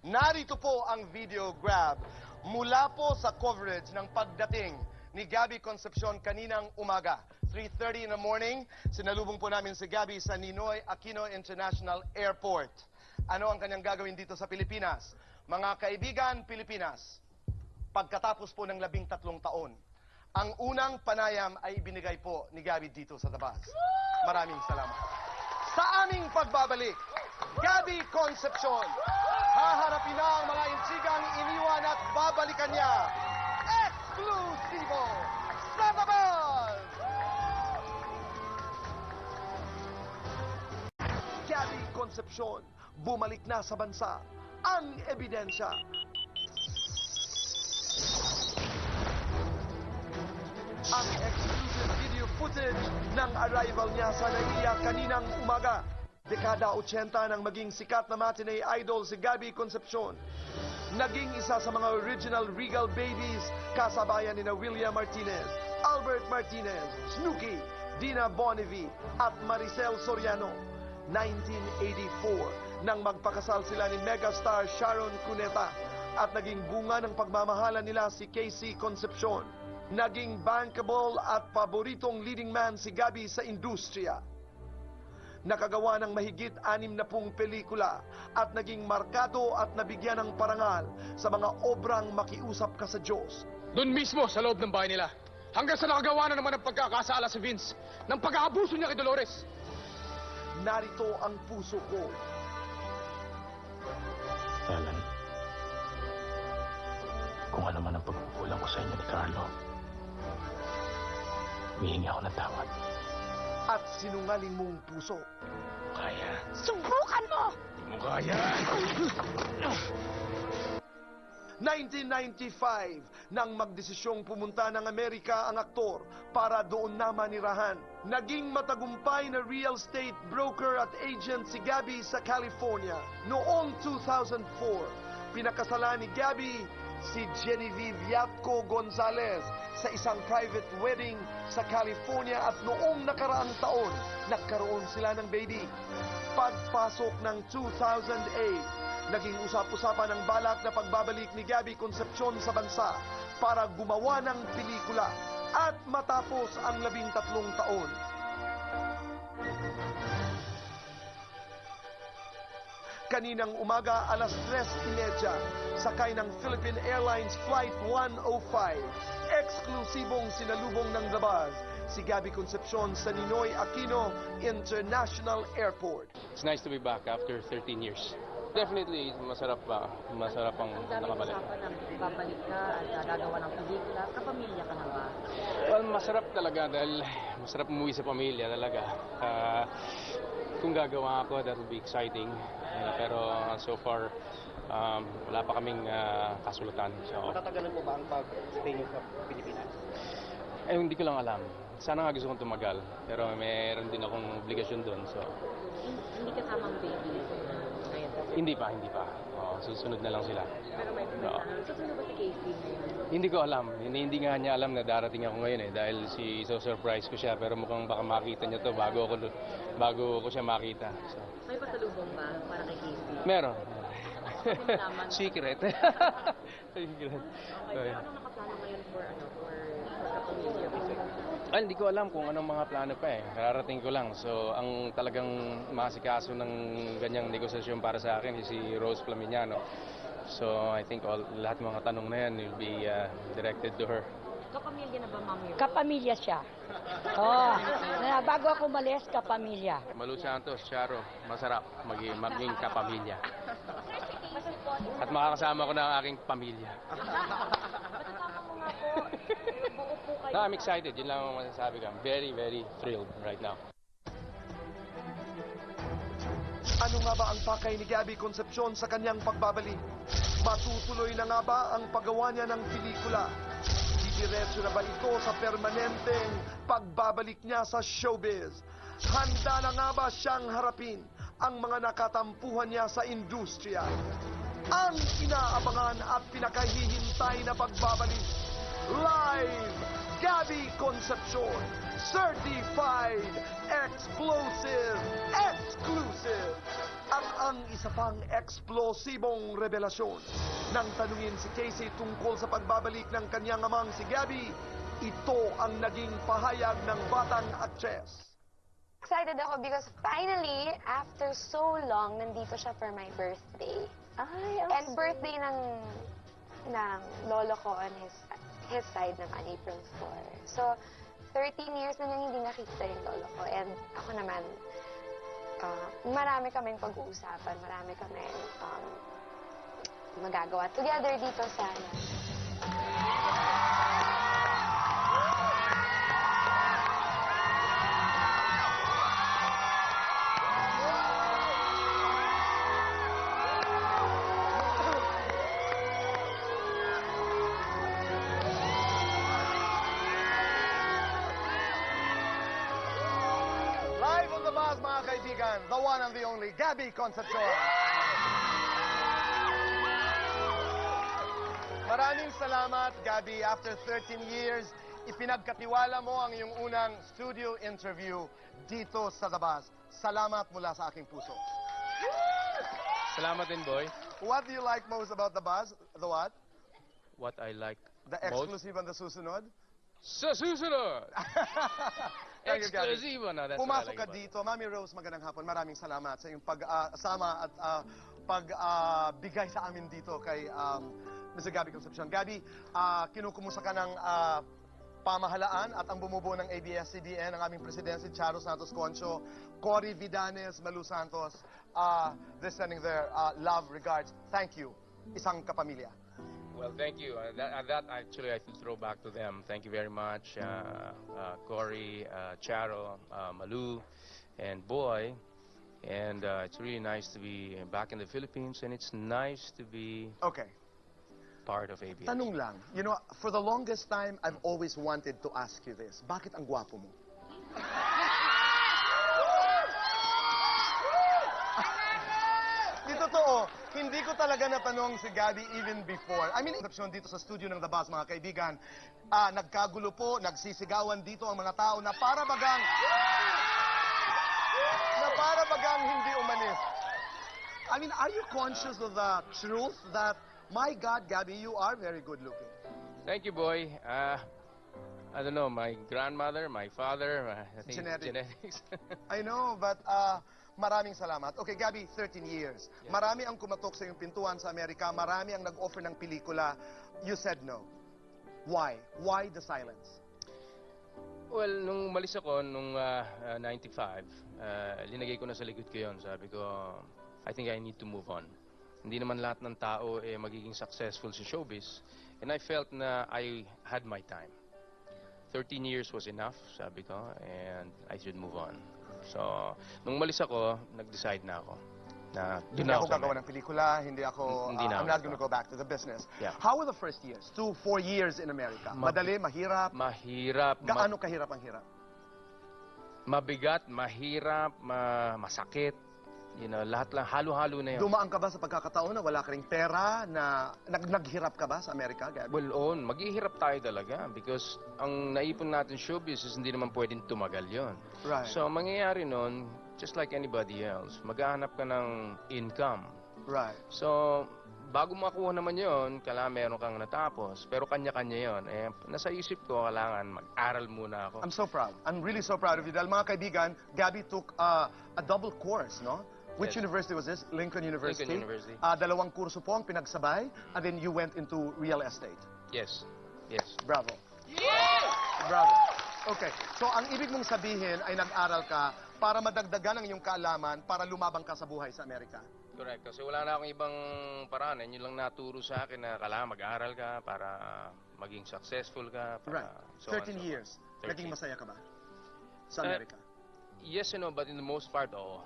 Narito po ang video grab mula po sa coverage ng pagdating ni Gabby Concepcion kaninang umaga. 3.30 in the morning, sinalubong po namin si Gabby sa Ninoy Aquino International Airport. Ano ang kanyang gagawin dito sa Pilipinas? Mga kaibigan, Pilipinas, pagkatapos po ng labing tatlong taon, ang unang panayam ay ibinigay po ni Gabby dito sa Dabas. Maraming salamat. Sa aming pagbabalik, Gabby Concepcion, haharapin na ang mga intrigang iniwan at babalikan niya. Eksklusibo sa Dabas! Gabby Concepcion, bumalik na sa bansa. Ang ebidensya, ang exclusive video footage ng arrival niya sa Naiya kaninang umaga. Dekada 80 nang maging sikat na matinee idol si Gabby Concepcion. Naging isa sa mga original Regal Babies kasabayan ni William Martinez, Albert Martinez, Snooki, Dina Bonnevie at Maricel Soriano. 1984 nang magpakasal sila ni megastar Sharon Cuneta at naging bunga ng pagmamahalan nila si Casey Concepcion. Naging bankable at paboritong leading man si Gabi sa industriya. Nakagawa ng mahigit anim na pung pelikula at naging markado at nabigyan ng parangal sa mga obrang makiusap ka sa Diyos. Doon mismo sa loob ng bahay nila. Hanggang sa nakagawa na naman ng pagkakasala si Vince ng pag-aabuso niya kay Dolores. Narito ang puso ko. Alan, kung ano man ang pagkukulang ko sa inyo ni Carlo, humihingi ako ng tawad. At sinungaling mong puso. Kaya. Subukan mo! Di mo kaya. 1995 nang magdesisyong pumunta ng Amerika ang aktor para doon na manirahan. Naging matagumpay na real estate broker at agent si Gabby sa California. Noong 2004, pinakasalan ni Gabby si Genevieve Yatco Gonzalez sa isang private wedding sa California at noong nakaraang taon, nagkaroon sila ng baby. Pagpasok ng 2008, naging usap-usapan ang balak na pagbabalik ni Gabby Concepcion sa bansa para gumawa ng pelikula at matapos ang labing tatlong taon. Kaninang umaga alas 3.30, sakay ng Philippine Airlines Flight 105, eksklusibong sinalubong ng labas si Gabby Concepcion sa Ninoy Aquino International Airport. It's nice to be back after 13 years. Definitely, masarap pa. Masarap ang Ang daming nakabalik. usapan na babalik ka at uh, gagawa ng pelikula. Kapamilya ka na ba? Well, masarap talaga dahil masarap umuwi sa pamilya talaga. Ah, kung gagawa ako, that will be exciting. Ah, pero ah, so far, um, wala pa kaming ah, kasulatan. So, Matatagalan mo ba ang pag-stay sa Pilipinas? eh, hindi ko lang alam. Sana nga gusto kong tumagal. Pero meron din akong obligasyon doon. So, Hin- Hindi kasama ang baby. Hindi pa, hindi pa. Oh, susunod na lang sila. Pero may may Oo. tanong. Susunod ba si Casey ngayon? Hindi ko alam. Hindi, hindi nga niya alam na darating ako ngayon eh. Dahil si so surprise ko siya. Pero mukhang baka makita niya to bago ako, bago ko siya makita. So, May pasalubong ba para kay Casey? meron. nalaman? Secret. Secret. Okay, pero anong nakaplano ngayon for ano for for kapamilya mo? Ay, hindi ko alam kung anong mga plano pa eh. Kararating ko lang. So, ang talagang masikaso ng ganyang negosasyon para sa akin is si Rose Flaminiano. So, I think all, lahat ng mga tanong na yan will be uh, directed to her. Kapamilya na ba, Ma'am? Kapamilya siya. Oh, na bago ako umalis, kapamilya. Malu Santos, Charo, masarap maging, maging kapamilya. At makakasama ko na ang aking pamilya. No, I'm excited. Yun lang ang masasabi ko. I'm very, very thrilled right now. Ano nga ba ang pakay ni Gabby Concepcion sa kanyang pagbabalik? Matutuloy na nga ba ang paggawa niya ng pelikula? Didiretso na ba ito sa permanenteng pagbabalik niya sa showbiz? Handa na nga ba siyang harapin ang mga nakatampuhan niya sa industriya? Ang inaabangan at pinakahihintay na pagbabalik. Live! Gabby Concepcion, certified explosive exclusive At ang isa pang eksplosibong revelasyon. Nang tanungin si Casey tungkol sa pagbabalik ng kanyang amang si Gabby, ito ang naging pahayag ng batang actress. Excited ako because finally, after so long, nandito siya for my birthday. Ay, And birthday ng ng lolo ko on his his side naman, April 4. So, 13 years na nang hindi nakikita yung lolo ko. And ako naman, uh, marami kaming pag-uusapan, marami kaming um, magagawa together dito sana. Mga kaibigan, the one and the only Gabby Concepcion. Maraming salamat, Gabby. After 13 years, ipinagkatiwala mo ang iyong unang studio interview dito sa The Buzz. Salamat mula sa aking puso. Salamat din, boy. What do you like most about The Buzz? The what? What I like The most. exclusive and the susunod? Sa susunod! Exclusive na. That's Pumasok ka dito. Mami Rose, magandang hapon. Maraming salamat sa iyong pag-asama at ah, pag-bigay sa amin dito kay um, Mr. Gabby Concepcion. Gabby, uh, kinukumusta ka ng ah, pamahalaan at ang bumubuo ng ABS-CBN, ang aming presidente, si Charo Santos Concho, Cory Vidanes, Malu Santos. Uh, they're sending their ah, love, regards. Thank you. Isang kapamilya. Well, thank you. Uh, that, uh, that actually I can throw back to them. Thank you very much, uh, uh, Corey, uh, Charo, uh, Malu, and Boy. And uh, it's really nice to be back in the Philippines, and it's nice to be Okay. part of ABS. Tanong lang, you know, for the longest time, I've always wanted to ask you this. Bakit ang gwapo mo? Hindi ko talaga natanong si Gabby even before. I mean, exception dito sa studio ng The Buzz, mga kaibigan, ah, nagkagulo po, nagsisigawan dito ang mga tao na para bagang, na para bagang hindi umanis. I mean, are you conscious of the truth that, my God, Gabby, you are very good looking? Thank you, Boy. Uh, I don't know, my grandmother, my father, uh, I think Genetic. genetics. I know, but uh, maraming salamat. Okay, Gabby, 13 years. Marami ang kumatok sa iyong pintuan sa Amerika. Marami ang nag-offer ng pelikula. You said no. Why? Why the silence? Well, nung malis ako, nung uh, uh, 95, uh, linagay ko na sa likod ko yun. Sabi ko, I think I need to move on. Hindi naman lahat ng tao eh, magiging successful sa showbiz. And I felt na I had my time. 13 years was enough, sabi ko, and I should move on. So, nung malis ako, nag-decide na ako na doon Hindi na ako gagawa ng pelikula. Hindi ako, Hindi uh, na I'm not gonna go back to the business. Yeah. How were the first years? Two, four years in America? Ma- Madali, mahirap? Mahirap. ma- Gaano kahirap ang hirap? mabigat, mahirap, ma- masakit. You know, lahat lang, halo-halo na yun. Dumaan ka ba sa pagkakataon na wala ka ring pera, na nag naghirap ka ba sa Amerika, Gabby? Well, on, maghihirap tayo talaga because ang naipon natin showbiz is hindi naman pwedeng tumagal yon. Right. So, ang mangyayari nun, just like anybody else, maghahanap ka ng income. right. So, bago makuha naman yon, kailangan meron kang natapos. Pero kanya-kanya yon. Eh, nasa isip ko, kailangan mag-aral muna ako. I'm so proud. I'm really so proud of you. Dahil mga kaibigan, Gabby took uh, a double course, no? Which Yes. university was this? Lincoln University? Lincoln University. Uh, dalawang kurso po ang pinagsabay, and then you went into real estate. Yes. Yes. Bravo. Bravo. Okay. So, ang ibig mong sabihin ay nag-aral ka para madagdagan ang iyong kaalaman para lumabang ka sa buhay sa Amerika. Correct. Kasi wala na akong ibang paraan. Yan yung lang naturo sa akin na kailangan mag-aral ka para maging successful ka. Para Right. so on 13 and so years. forth. 13. Naging masaya ka ba? Sa Eh, Amerika? Yes and no, but in the most part, oo.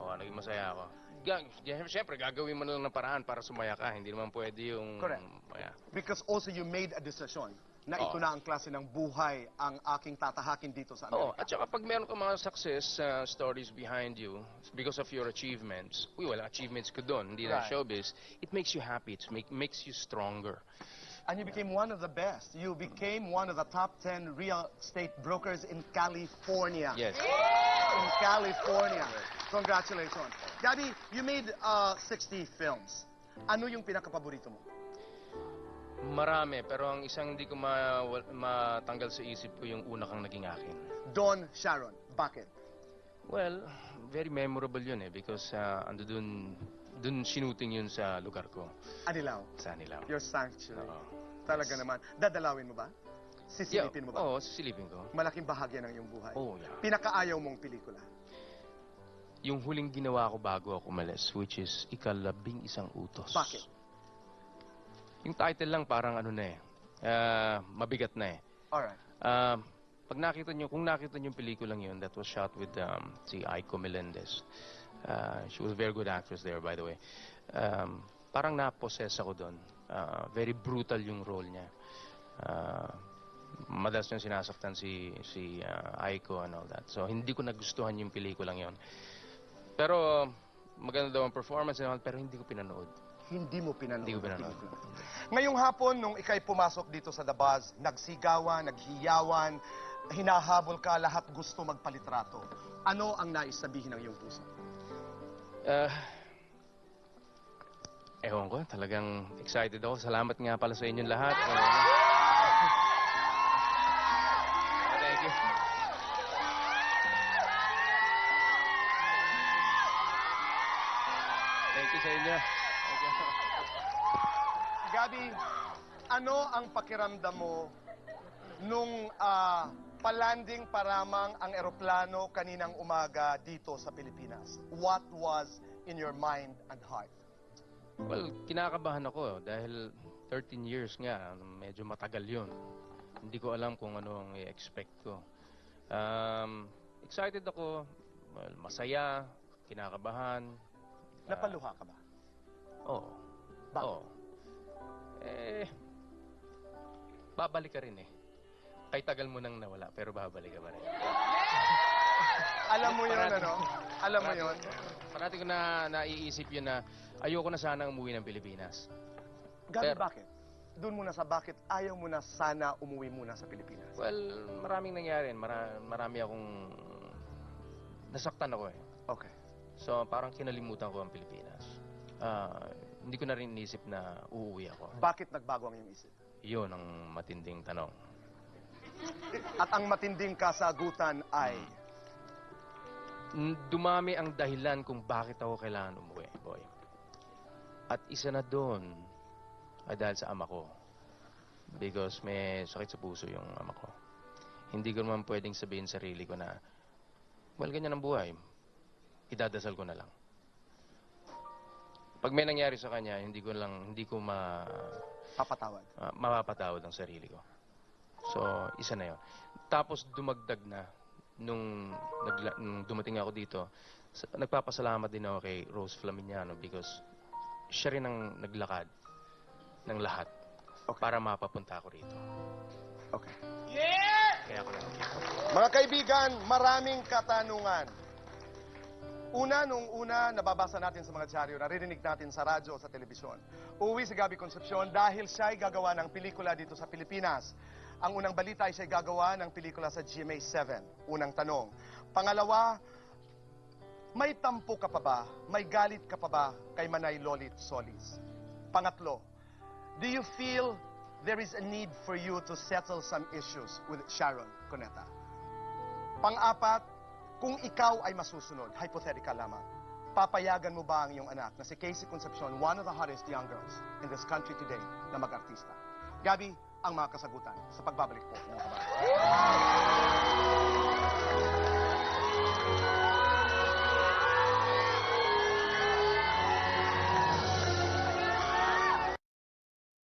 Oo, naging masaya ako. Ga- yeah, Siyempre, gagawin mo na lang ng paraan para sumaya ka. Hindi naman pwede yung... Correct. Yeah. Because also you made a decision na Oo. ito na ang klase ng buhay ang aking tatahakin dito sa Oo, Amerika. at saka pag meron ka mga success uh, stories behind you because of your achievements, uy, wala achievements ko doon, hindi na Right. showbiz, it makes you happy, it make, makes you stronger. And you became one of the best. You became one of the top 10 real estate brokers in California. Yes. In California. Congratulations. Gabby, you made uh, 60 films. Ano yung pinakapaborito mo? Marami, pero ang isang hindi ko ma matanggal sa isip ko yung una kang naging akin. Don Sharon. Bakit? Well, very memorable yun eh because uh, ando dun, dun sinuting yun sa lugar ko, Anilaw. sa Anilaw. Your sanctuary. Oo. Talaga naman. Dadalawin mo ba? Sisilipin mo ba? Oo, sisilipin ko. Malaking bahagi ng iyong buhay. Oh, yeah. Pinakaayaw mong pelikula. Yung huling ginawa ko bago ako umalis, which is ikalabing isang utos. Bakit? Yung title lang parang ano na eh, ah, mabigat na eh. Alright. Ah, pag nakita nyo, kung nakita nyo yung pelikulang yun, that was shot with um, si Aiko Melendez. Ah, she was a very good actress there, by the way. Um, parang na-possess ako doon. Ah, very brutal yung role niya. Ah, madalas yung sinasaktan si si ah, Aiko and all that. So hindi ko nagustuhan yung pelikulang yun. Pero maganda daw ang performance and all, pero hindi ko pinanood. Hindi mo pinanood. Hindi ko pinanood. Ngayong hapon, nung ikay pumasok dito sa The Buzz, nagsigawan, naghiyawan, hinahabol ka, lahat gusto magpalitrato. Ano ang nais sabihin ng iyong puso? Ah, ewan ko, talagang excited ako. Salamat nga pala sa inyong lahat. Ah, pakiramdam mo nung ah, palanding paramang ang eroplano kaninang umaga dito sa Pilipinas? What was in your mind and heart? Well, kinakabahan ako dahil 13 years nga, medyo matagal yun. Hindi ko alam kung ano ang i-expect ko. Um, excited ako, well, masaya, kinakabahan. Ah, Napaluha ka ba? Oo. Bakit? Oo. Eh, babalik ka rin eh. Kay tagal mo nang nawala, pero babalik ka pa rin. Alam mo yun, Parati- ano? Alam mo yun? Parati ko na naiisip yun na ayoko na sana umuwi ng Pilipinas. Gabi, Pero- bakit? Doon muna sa bakit ayaw mo na sana umuwi muna sa Pilipinas. Well, maraming nangyari. Mara- marami akong... Nasaktan ako eh. Okay. So, parang kinalimutan ko ang Pilipinas. Ah, hindi ko na rin inisip na uuwi ako. Bakit nagbago ang iyong isip? Yun ang matinding tanong. At ang matinding kasagutan ay... N- Dumami ang dahilan kung bakit ako kailangan umuwi, boy. At isa na doon ay dahil sa ama ko. Because may sakit sa puso yung ama ko. Hindi ko naman pwedeng sabihin sa sarili ko na, well, ganyan ang buhay. Idadasal ko na lang. Pag may nangyari sa kanya, hindi ko lang, hindi ko ma, Papatawad. ah, mapapatawad ang sarili ko. So, isa na yun. Tapos dumagdag na nung, nagla, nung dumating ako dito, sa- nagpapasalamat din ako kay Rose Flaminiano because siya rin ang naglakad ng lahat Okay. para mapapunta ako rito. Okay. Kaya ako lang. Mga kaibigan, maraming katanungan. Una, nung una, nababasa natin sa mga dyaryo, naririnig natin sa radyo o sa telebisyon. Uwi si Gabi Concepcion dahil siya ay gagawa ng pelikula dito sa Pilipinas. Ang unang balita ay siya ay gagawa ng pelikula sa GMA7. Unang tanong. Pangalawa, may tampo ka pa ba? May galit ka pa ba kay Manay Lolit Solis? Pangatlo, do you feel there is a need for you to settle some issues with Sharon Cuneta? Pang-apat, kung ikaw ay masusunod, hypothetical lamang, papayagan mo ba ang iyong anak na si Casey Concepcion, one of the hottest young girls in this country today, na mag-artista? Gabi, ang mga kasagutan sa pagbabalik po ng kabayan.